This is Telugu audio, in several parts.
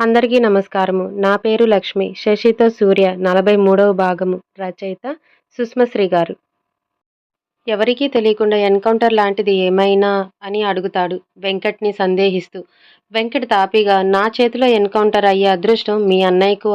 అందరికీ నమస్కారము. నా పేరు లక్ష్మి. శశితో సూర్య నలభై మూడవ భాగము. రచయిత సుష్మశ్రీ గారు. ఎవరికీ తెలియకుండా ఎన్కౌంటర్ లాంటిది ఏమైనా అని అడుగుతాడు. వెంకట్ని సందేహిస్తూ. వెంకట్ తాపిగా నా చేతిలో ఎన్కౌంటర్ అయ్యే అదృష్టం మీ అన్నయ్యకు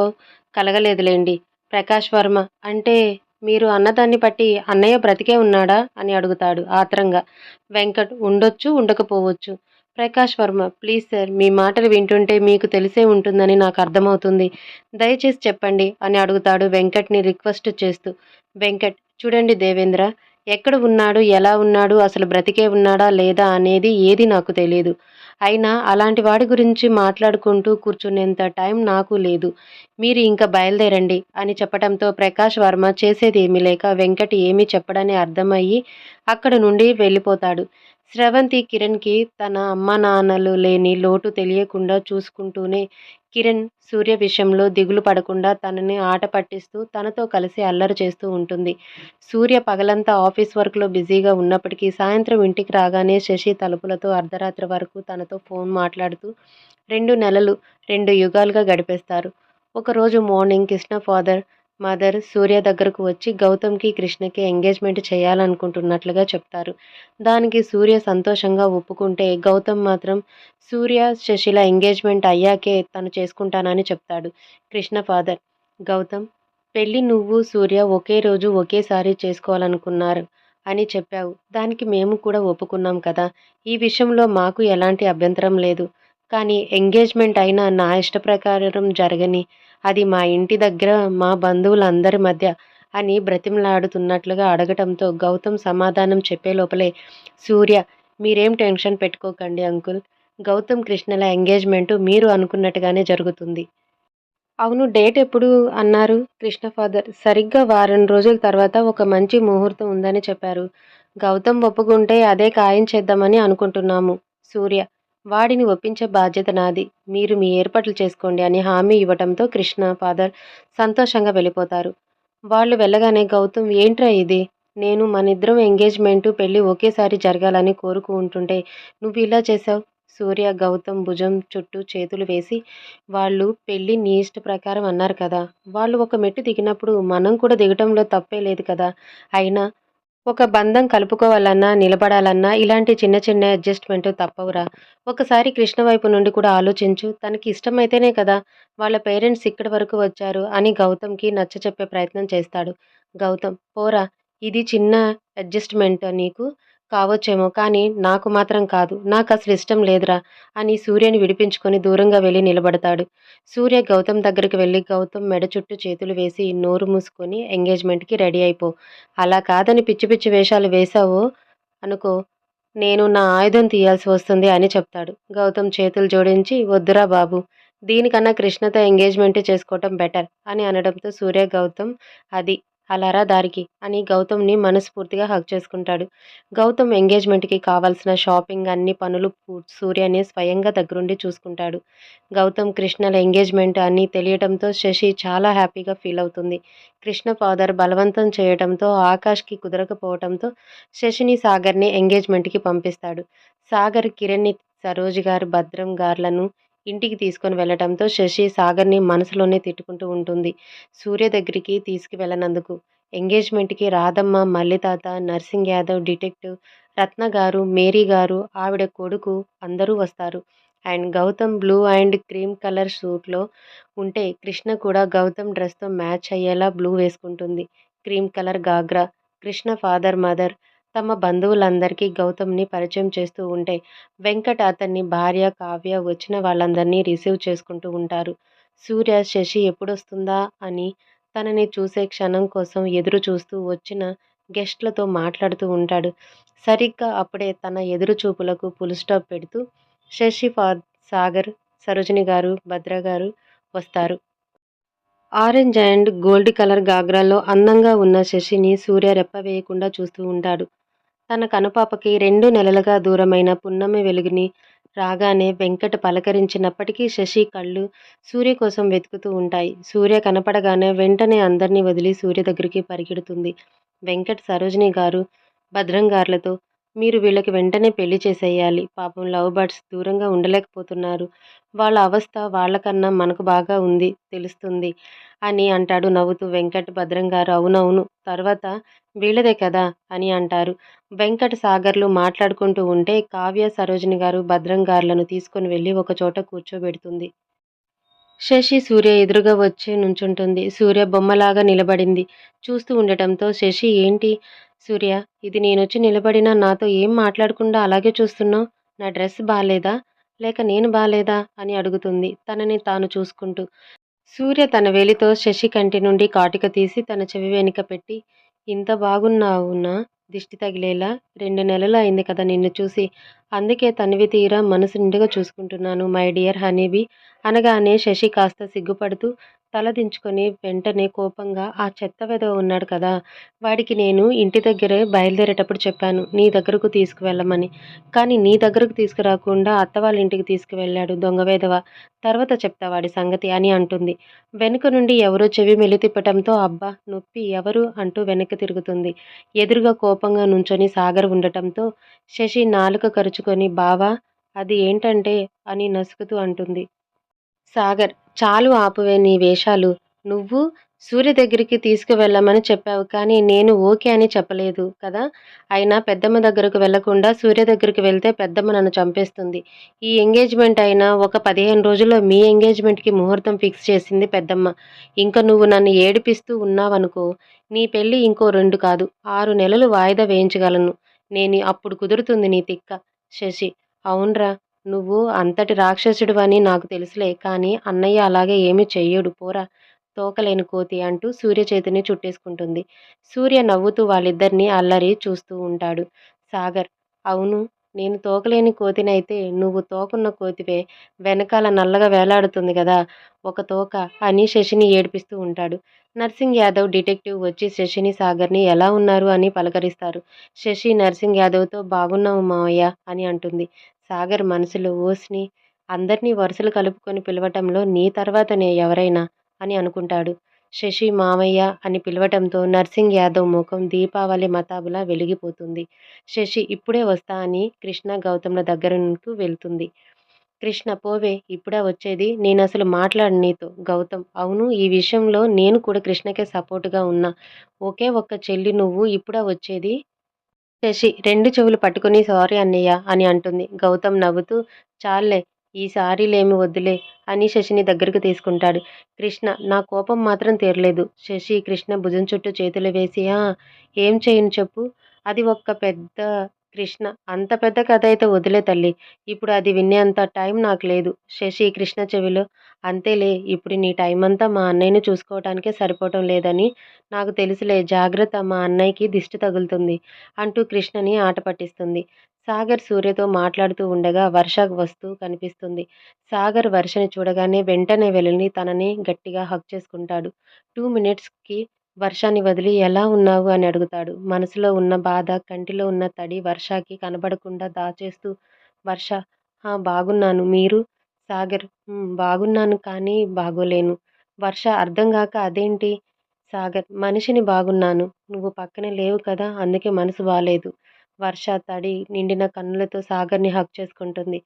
కలగలేదులేండి. ప్రకాష్ వర్మ అంటే మీరు అన్నదాన్ని బట్టి అన్నయ్య బ్రతికే ఉన్నాడా అని అడుగుతాడు ఆత్రంగా. వెంకట్ ఉండొచ్చు ఉండకపోవచ్చు. ప్రకాష్ వర్మ ప్లీజ్ సార్ మీ మాటలు వింటుంటే మీకు తెలిసే ఉంటుందని నాకు అర్థమవుతుంది. దయచేసి చెప్పండి అని అడుగుతాడు వెంకట్ని రిక్వెస్ట్ చేస్తూ. వెంకట్ చూడండి దేవేంద్ర ఎక్కడ ఉన్నాడు ఎలా ఉన్నాడు అసలు బ్రతికే ఉన్నాడా లేదా అనేది ఏది నాకు తెలియదు అయినా అలాంటి వాడి గురించి మాట్లాడుకుంటూ కూర్చునేంత టైం నాకు లేదు. మీరు ఇంకా బయలుదేరండి అని చెప్పడంతో ప్రకాష్ వర్మ చేసేది ఏమీ లేక వెంకట్ ఏమీ చెప్పడని అర్థమయ్యి అక్కడ నుండి వెళ్ళిపోతాడు. స్రవంతి కిరణ్కి తన అమ్మ నాన్నలు లేని లోటు తెలియకుండా చూసుకుంటూనే కిరణ్ సూర్య విషయంలో దిగులు పడకుండా తనని ఆట పట్టిస్తూ తనతో కలిసి అల్లరి చేస్తూ ఉంటుంది. సూర్య పగలంతా ఆఫీస్ వర్క్లో బిజీగా ఉన్నప్పటికీ సాయంత్రం ఇంటికి రాగానే శశి తలుపులతో అర్ధరాత్రి వరకు తనతో ఫోన్ మాట్లాడుతూ రెండు నెలలు రెండు యుగాలుగా గడిపేస్తారు. ఒకరోజు morning Krishna father mother Surya దగ్గరకు వచ్చి గౌతమ్కి కృష్ణకి ఎంగేజ్మెంట్ చేయాలనుకుంటున్నట్లుగా చెప్తారు. దానికి సూర్య సంతోషంగా ఒప్పుకుంటే గౌతమ్ మాత్రం సూర్య శశిల ఎంగేజ్మెంట్ అయ్యాకే తను చేసుకుంటానని చెప్తాడు. కృష్ణ ఫాదర్ గౌతమ్ పెళ్ళి నువ్వు సూర్య ఒకే రోజు ఒకేసారి చేసుకోవాలనుకున్నారు అని చెప్పావు. దానికి మేము కూడా ఒప్పుకున్నాం కదా. ఈ విషయంలో మాకు ఎలాంటి అభ్యంతరం లేదు. కానీ ఎంగేజ్మెంట్ అయినా నా ఇష్ట ప్రకారం జరగని అది మా ఇంటి దగ్గర మా బంధువులందరి మధ్య అని బ్రతిమలాడుతున్నట్లుగా అడగటంతో గౌతమ్ సమాధానం చెప్పే లోపలే సూర్య మీరేం టెన్షన్ పెట్టుకోకండి అంకుల్. గౌతమ్ కృష్ణల ఎంగేజ్మెంట్ మీరు అనుకున్నట్టుగానే జరుగుతుంది. అవును డేట్ ఎప్పుడు అన్నారు కృష్ణ ఫాదర్? సరిగ్గా వారం రోజుల తర్వాత ఒక మంచి ముహూర్తం ఉందని చెప్పారు. గౌతమ్ ఒప్పుకుంటే అదే ఖాయం చేద్దామని అనుకుంటున్నాము సూర్య. వాడిని ఒప్పించే బాధ్యత నాది. మీరు మీ ఏర్పాట్లు చేసుకోండి అని హామీ ఇవ్వటంతో కృష్ణ ఫాదర్ సంతోషంగా వెళ్ళిపోతారు. వాళ్ళు వెళ్ళగానే గౌతమ్ ఏంట్రా ఇది? నేను మన ఇద్దరం ఎంగేజ్మెంటు పెళ్ళి ఒకేసారి జరగాలని కోరుకు ఉంటుంటే నువ్వు ఇలా చేసావు సూర్య గౌతమ్ భుజం చుట్టూ చేతులు వేసి వాళ్ళు పెళ్ళి నీ ఇష్ట ప్రకారం అన్నారు కదా. వాళ్ళు ఒక మెట్టు దిగినప్పుడు మనం కూడా దిగటంలో తప్పే లేదు కదా. అయినా ఒక బంధం కలుపుకోవాలన్నా నిలబడాలన్నా ఇలాంటి చిన్న చిన్న అడ్జస్ట్మెంట్ తప్పవురా. ఒకసారి కృష్ణ వైపు నుండి కూడా ఆలోచించు. తనకి ఇష్టమైతేనే కదా వాళ్ళ పేరెంట్స్ ఇక్కడి వరకు వచ్చారు అని గౌతమ్కి నచ్చ చెప్పే ప్రయత్నం చేస్తాడు. గౌతమ్ పోరా ఇది చిన్న అడ్జస్ట్మెంట్ నీకు. కావచ్చేమో కానీ నాకు మాత్రం కాదు. నాకు అసలు ఇష్టం లేదురా అని సూర్యని విడిపించుకొని దూరంగా వెళ్ళి నిలబడతాడు. సూర్య గౌతమ్ దగ్గరికి వెళ్ళి గౌతమ్ మెడ చుట్టూ చేతులు వేసి నోరు మూసుకొని ఎంగేజ్మెంట్కి రెడీ అయిపో. అలా కాదని పిచ్చి పిచ్చి వేషాలు వేశావు అనుకో నేను నా ఆయుధం తీయాల్సి వస్తుంది అని చెప్తాడు. గౌతమ్ చేతులు జోడించి వద్దురా బాబు దీనికన్నా కృష్ణతో ఎంగేజ్మెంట్ చేసుకోవటం బెటర్ అని అనడంతో సూర్య గౌతమ్ అది అలారా దారికి అని గౌతమ్ని మనస్ఫూర్తిగా హక్ చేసుకుంటాడు. గౌతమ్ ఎంగేజ్మెంట్కి కావాల్సిన షాపింగ్ అన్ని పనులు సూర్యని స్వయంగా దగ్గరుండి చూసుకుంటాడు. గౌతమ్ కృష్ణల ఎంగేజ్మెంట్ అని తెలియటంతో శశి చాలా హ్యాపీగా ఫీల్ అవుతుంది. కృష్ణ ఫాదర్ బలవంతం చేయడంతో ఆకాష్కి కుదరకపోవటంతో శశిని సాగర్ని ఎంగేజ్మెంట్కి పంపిస్తాడు. సాగర్ కిరణ్ని సరోజ్ గారు భద్రం గార్లను ఇంటికి తీసుకొని వెళ్ళడంతో శశి సాగర్ని మనసులోనే తిట్టుకుంటూ ఉంటుంది. సూర్య దగ్గరికి తీసుకువెళ్ళనందుకు ఎంగేజ్మెంట్కి రాధమ్మ మల్లితాత నర్సింగ్ యాదవ్ డిటెక్టివ్ రత్న గారు మేరీ గారు ఆవిడ కొడుకు అందరూ వస్తారు. And Gautam blue and cream colour సూట్లో ఉంటే కృష్ణ కూడా గౌతమ్ డ్రెస్తో మ్యాచ్ అయ్యేలా బ్లూ వేసుకుంటుంది. Cream colour ghagra Krishna father mother తమ బంధువులందరికీ గౌతమ్ని పరిచయం చేస్తూ ఉంటే వెంకట్ అతన్ని భార్య కావ్య వచ్చిన వాళ్ళందరినీ రిసీవ్ చేసుకుంటూ ఉంటారు. సూర్య శశి ఎప్పుడొస్తుందా అని తనని చూసే క్షణం కోసం ఎదురు చూస్తూ వచ్చిన గెస్ట్లతో మాట్లాడుతూ ఉంటాడు. సరిగ్గా అప్పుడే తన ఎదురు చూపులకు ఫుల్ స్టాప్ పెడుతూ శశి ఫా సాగర్ సరోజిని గారు భద్ర గారు వస్తారు. ఆరెంజ్ అండ్ గోల్డ్ కలర్ గాగ్రాలో అందంగా ఉన్న శశిని సూర్య రెప్పవేయకుండా చూస్తూ ఉంటాడు. తన కనుపాపకి రెండు నెలలుగా దూరమైన పున్నమి వెలుగుని రాగానే వెంకట పలకరించినప్పటికీ శశి కళ్ళు సూర్య కోసం వెతుకుతూ ఉంటాయి. సూర్య కనపడగానే వెంటనే అందరినీ వదిలి సూర్య దగ్గరికి పరిగెడుతుంది. వెంకట్ సరోజిని గారు భద్రంగార్లతో మీరు వీళ్ళకి వెంటనే పెళ్ళి చేసేయాలి. పాపం లవ్ బర్డ్స్ దూరంగా ఉండలేకపోతున్నారు. వాళ్ళ అవస్థ వాళ్ళకన్నా మనకు బాగా ఉంది తెలుస్తుంది అని అంటాడు నవ్వుతూ వెంకట్. భద్రంగారు అవునవును. తర్వాత వీళ్ళదే కదా అని అంటారు. వెంకట సాగర్లు మాట్లాడుకుంటూ ఉంటే కావ్య, సరోజిని గారు భద్రంగార్లను తీసుకుని వెళ్ళి ఒకచోట కూర్చోబెడుతుంది. శశి సూర్య ఎదురుగా వచ్చి నుంచుంటుంది. సూర్య బొమ్మలాగా నిలబడింది చూస్తూ ఉండటంతో శశి ఏంటి సూర్య ఇది నేనొచ్చి నిలబడినా నాతో ఏం మాట్లాడకుండా అలాగే చూస్తున్నావు? నా డ్రెస్ బాలేదా? లేక నేను బాలేదా? అని అడుగుతుంది. తనని తాను చూసుకుంటూ. సూర్య తన వేలితో శశి కంటి నుండి కాటిక తీసి తన చెవి వెనుక పెట్టి ఇంత బాగున్నావునా దిష్టి తగిలేలా? రెండు నెలలు అయింది కదా నిన్ను చూసి. అందుకే తనివి తీరా మనసు నిండుగా చూసుకుంటున్నాను మై డియర్ హనీబీ అనగానే శశి కాస్త సిగ్గుపడుతూ తలదించుకొని వెంటనే కోపంగా ఆ చెత్త వెధవ ఉన్నాడు కదా వాడికి నేను ఇంటి దగ్గరే బయలుదేరేటప్పుడు చెప్పాను నీ దగ్గరకు తీసుకువెళ్ళమని. కానీ నీ దగ్గరకు తీసుకురాకుండా అత్త వాళ్ళ ఇంటికి తీసుకువెళ్ళాడు దొంగ వెధవ తర్వాత చెప్తా వాడి సంగతి అని అంటుంది. వెనుక నుండి ఎవరో చెవి మెలితిప్పటంతో అబ్బా నొప్పి ఎవరు? అంటూ వెనక్కి తిరుగుతుంది. ఎదురుగా కోపంగా నుంచొని సాగర్ ఉండటంతో శశి నాలుక కరుచుకొని బావా అది ఏంటంటే అని నసుకుతూ అంటుంది. సాగర్ చాలు ఆపువే నీ వేషాలు. నువ్వు సూర్య దగ్గరికి తీసుకువెళ్ళమని చెప్పావు కానీ నేను ఓకే అని చెప్పలేదు కదా? అయినా పెద్దమ్మ దగ్గరకు వెళ్ళకుండా సూర్య దగ్గరికి వెళ్తే పెద్దమ్మ నన్ను చంపేస్తుంది. ఈ ఎంగేజ్మెంట్ అయినా ఒక పదిహేను రోజుల్లో మీ ఎంగేజ్మెంట్కి ముహూర్తం ఫిక్స్ చేసింది పెద్దమ్మ. ఇంకా నువ్వు నన్ను ఏడిపిస్తూ ఉన్నావనుకో నీ పెళ్ళి ఇంకో రెండు కాదు ఆరు నెలలు వాయిదా వేయించగలను. నేను అప్పుడు కుదురుతుంది నీ తిక్క. శశి అవునరా. నువ్వు అంతటి రాక్షసుడు అని నాకు తెలుసులే కానీ అన్నయ్య అలాగే ఏమీ చెయ్యడు పోరా. తోకలేని కోతి అంటూ సూర్య చేతిని చుట్టేసుకుంటుంది. సూర్య నవ్వుతూ వాళ్ళిద్దరినీ అల్లరి చూస్తూ ఉంటాడు. సాగర్ అవును నేను తోకలేని కోతినైతే నువ్వు తోకున్న కోతివే. వెనకాల నల్లగా వేలాడుతుంది కదా. ఒక తోక అని శశిని ఏడిపిస్తూ ఉంటాడు. నర్సింగ్ యాదవ్ డిటెక్టివ్ వచ్చి శశిని సాగర్ని ఎలా ఉన్నారు అని పలకరిస్తారు. శశి నర్సింగ్ యాదవ్తో బాగున్నావు మావయ్య అని అంటుంది. సాగర్ మనసులో ఓస్ని అందరినీ వరుసలు కలుపుకొని పిలవటంలో నీ తర్వాతనే ఎవరైనా అని అనుకుంటాడు. శశి మామయ్య అని పిలవటంతో నర్సింగ్ యాదవ్ ముఖం దీపావళి మతాబులా వెలిగిపోతుంది. శశి ఇప్పుడే వస్తా అని కృష్ణ గౌతమ్ల దగ్గరకు వెళ్తుంది. కృష్ణ పోవే ఇప్పుడే వచ్చేది. నేను అసలు మాట్లాడు నీతో. గౌతమ్ అవును ఈ విషయంలో నేను కూడా కృష్ణకే సపోర్టుగా ఉన్నా. ఒకే ఒక్క చెల్లి నువ్వు ఇప్పుడే వచ్చేది. శశి రెండు చెవులు పట్టుకుని సారీ అన్నయ్య అని అంటుంది. గౌతమ్ నవ్వుతూ చాల్లే ఈసారిలేమి వద్దులే అని శశిని దగ్గరకు తీసుకుంటాడు. కృష్ణ నా కోపం మాత్రం తీరలేదు. శశి కృష్ణ భుజం చుట్టూ చేతులు వేసి ఏం చేయను చెప్పు. అది ఒక్క పెద్ద కృష్ణ అంత పెద్ద కథ అయితే వదిలే తల్లి. ఇప్పుడు అది వినేంత టైం నాకు లేదు. శశి కృష్ణ చెవిలో అంతేలే ఇప్పుడు నీ టైం అంతా మా అన్నయ్యను చూసుకోవటానికే సరిపోవటం లేదని నాకు తెలుసులే జాగ్రత్త మా అన్నయ్యకి దిష్టి తగులుతుంది అంటూ కృష్ణని ఆట పట్టిస్తుంది. సాగర్ సూర్యతో మాట్లాడుతూ ఉండగా వర్ష వస్తూ కనిపిస్తుంది. సాగర్ వర్షని చూడగానే వెంటనే వెళ్ళని తనని గట్టిగా హక్ చేసుకుంటాడు. టూ మినిట్స్కి వర్షాన్ని వదిలి ఎలా ఉన్నావు అని అడుగుతాడు. మనసులో ఉన్న బాధ కంటిలో ఉన్న తడి వర్షాకి కనబడకుండా దాచేస్తూ వర్ష బాగున్నాను. మీరు? సాగర్ బాగున్నాను కానీ బాగోలేను. వర్ష అర్థం కాక అదేంటి? సాగర్ మనిషిని బాగున్నాను. నువ్వు పక్కనే లేవు కదా అందుకే మనసు బాలేదు. వర్ష తడి నిండిన కన్నులతో సాగర్ని హక్ చేసుకుంటుంది.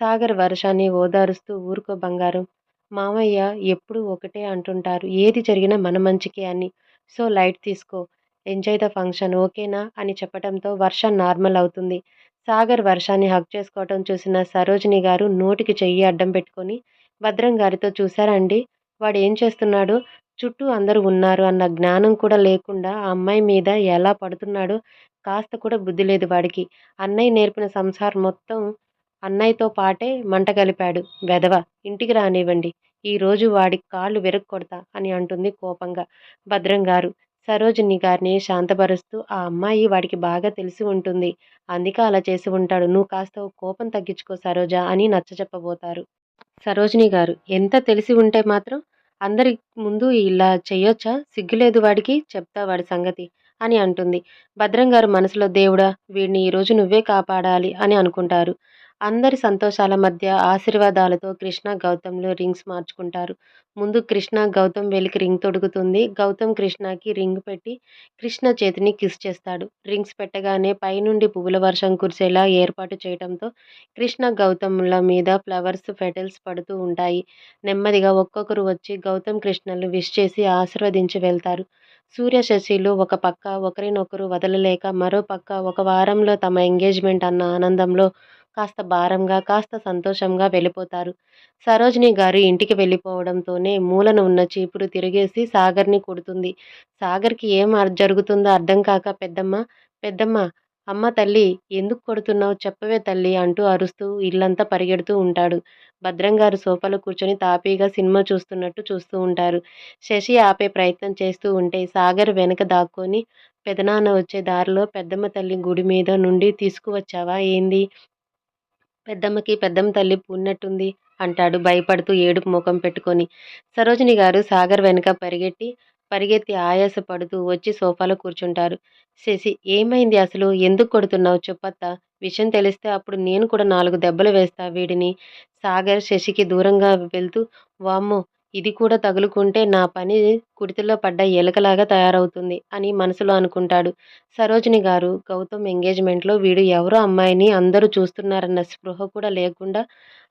సాగర్ వర్షాన్ని ఓదారుస్తూ ఊరుకో బంగారం. మామయ్య ఎప్పుడు ఒకటే అంటుంటారు. ఏది జరిగినా మన మంచికే అని. సో లైట్ తీసుకో. ఎంజాయ్ ద ఫంక్షన్ ఓకేనా? అని చెప్పడంతో వర్ష నార్మల్ అవుతుంది. సాగర్ వర్షాన్ని హక్ చేసుకోవటం చూసిన సరోజిని గారు నోటికి చెయ్యి అడ్డం పెట్టుకొని భద్రం గారితో చూసారండి వాడు ఏం చేస్తున్నాడు? చుట్టూ అందరూ ఉన్నారు అన్న జ్ఞానం కూడా లేకుండా ఆ అమ్మాయి మీద ఎలా పడుతున్నాడో కాస్త కూడా బుద్ధి లేదు వాడికి. అన్నయ్య నేర్పిన సంసారం మొత్తం అన్నయ్యతో పాటే మంట కలిపాడు. వెధవ ఇంటికి రానివ్వండి. ఈరోజు వాడి కాళ్ళు కొడతా అని అంటుంది కోపంగా. భద్రం గారు సరోజిని గారిని శాంతపరుస్తూ ఆ అమ్మాయి వాడికి బాగా తెలిసి ఉంటుంది. అందుకే అలా చేసి ఉంటాడు. నువ్వు కాస్త కోపం తగ్గించుకో సరోజ అని నచ్చ చెప్పబోతారు. సరోజిని గారు ఎంత తెలిసి ఉంటే మాత్రం అందరి ముందు ఇలా చేయొచ్చా? సిగ్గులేదు వాడికి చెప్తా వాడి సంగతి అని అంటుంది. భద్రం గారు మనసులో దేవుడా వీడిని ఈరోజు నువ్వే కాపాడాలి అని అనుకుంటారు. అందరి సంతోషాల మధ్య ఆశీర్వాదాలతో కృష్ణ, గౌతమ్‌లు రింగ్స్ మార్చుకుంటారు. ముందు కృష్ణ, గౌతమ్ వేలికి రింగ్ తొడుగుతుంది. గౌతమ్ కృష్ణకి రింగ్ పెట్టి కృష్ణ చేతిని కిస్ చేస్తాడు. రింగ్స్ పెట్టగానే పైనుండి పువ్వుల వర్షం కురిసేలా ఏర్పాటు చేయడంతో కృష్ణ, గౌతమ్‌ల మీద ఫ్లవర్స్, పెటల్స్ పడుతూ ఉంటాయి. నెమ్మదిగా ఒక్కొక్కరు వచ్చి గౌతమ్, కృష్ణలు విష్ చేసి ఆశీర్వదించి వెళ్తారు. సూర్య, శశిలు ఒక పక్క ఒకరినొకరు వదలలేక మరో పక్క ఒక వారంలో తమ ఎంగేజ్మెంట్ అన్న ఆనందంలో కాస్త భారంగా, కాస్త సంతోషంగా వెళ్ళిపోతారు. సరోజిని గారు ఇంటికి వెళ్ళిపోవడంతోనే మూలన ఉన్న చీపురు తిరిగేసి సాగర్‌ని కొడుతుంది. సాగర్‌కి ఏం అర్ జరుగుతుందో అర్థం కాక పెద్దమ్మ పెద్దమ్మ అమ్మ తల్లి ఎందుకు కొడుతున్నావ్? చెప్పవే తల్లి అంటూ అరుస్తూ ఇల్లంతా పరిగెడుతూ ఉంటాడు. భద్రంగారు సోఫాలో కూర్చొని తాపీగా సినిమా చూస్తున్నట్టు చూస్తూ ఉంటారు. శశి ఆపే ప్రయత్నం చేస్తూ ఉంటే సాగర్ వెనక దాక్కొని పెదనాన్న వచ్చే దారిలో పెద్దమ్మ తల్లి గుడి మీద నుండి తీసుకువచ్చావా ఏంది? పెద్దమ్మకి పెద్దమ్మ తల్లి పున్నట్టుంది అంటాడు భయపడుతూ ఏడుపు ముఖం పెట్టుకొని. సరోజిని గారు సాగర్ వెనక పరిగెట్టి పరిగెత్తి ఆయాసపడుతూ వచ్చి సోఫాలో కూర్చుంటారు. శశి ఏమైంది అసలు? ఎందుకు కొడుతున్నావు చెప్పత్తా! విషయం తెలిస్తే అప్పుడు నేను కూడా నాలుగు దెబ్బలు వేస్తా వీడిని. సాగర్ శశికి దూరంగా వెళ్తూ వామ్మో! ఇది కూడా తగులుకుంటే నా పని కుడితిలో పడ్డ ఎలకలాగా తయారవుతుంది అని మనసులో అనుకుంటాడు. సరోజిని గారు గౌతమ్ ఎంగేజ్మెంట్‌లో వీడు ఎవరో అమ్మాయిని అందరూ చూస్తున్నారన్న స్పృహ కూడా లేకుండా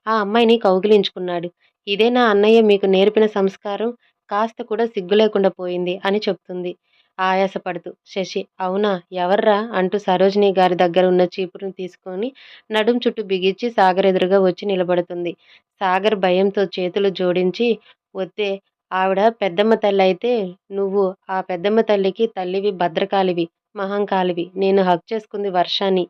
ఆ అమ్మాయిని కౌగిలించుకున్నాడు. ఇదేనా అన్నయ్య మీకు నేర్పిన సంస్కారం? కాస్త కూడా సిగ్గు లేకుండా పోయింది అని చెప్తుంది ఆయాసపడుతూ. శశి అవునా! ఎవర్రా? అంటూ సరోజిని గారి దగ్గర ఉన్న చీపురుని తీసుకొని నడుం చుట్టూ బిగించి సాగర్ ఎదురుగా వచ్చి నిలబడుతుంది. సాగర్ భయంతో చేతులు జోడించి వద్దే ఆవిడ పెద్దమ్మ తల్లి అయితే నువ్వు ఆ పెద్దమ్మ తల్లికి తల్లివి భద్రకాలివి మహంకాలివి నేను హక్ చేసుకుంది వర్షాన్ని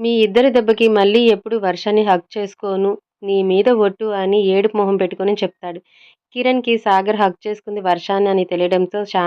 మీ ఇద్దరి దెబ్బకి మళ్ళీ ఎప్పుడు వర్షాన్ని హక్ చేసుకోను? నీ మీద ఒట్టు అని ఏడుపు మొహం పెట్టుకొని చెప్తాడు. కిరణ్‌కి సాగర్ హక్ చేసుకుంది వర్షాన్ని అని తెలియడంతో శాంతి